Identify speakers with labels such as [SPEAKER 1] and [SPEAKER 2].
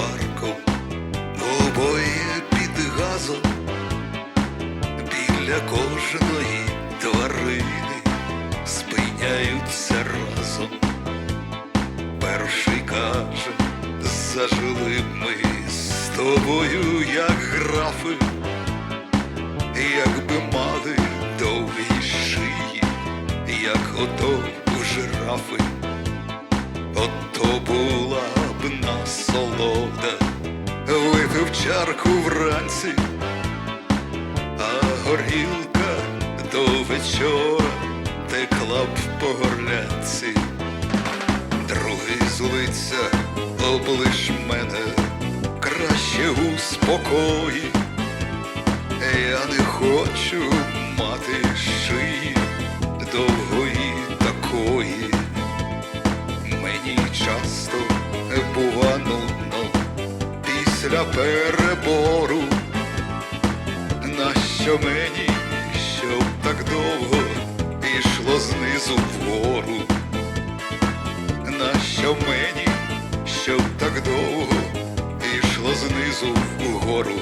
[SPEAKER 1] парком, обоє під газом, біля кожної тварини спиняються разом. Перший каже, зажили ми з тобою, як графи, якби мали довгі шиї, як ото у жирафи, от тобою б випив чарку вранці, а горілка до вечора текла б по горлянці. Другий злиться, облиш мене краще у спокої. Я не хочу після перебору. Нащо мені, щоб так довго пішло знизу вгору? Нащо мені, щоб так довго пішло знизу вгору?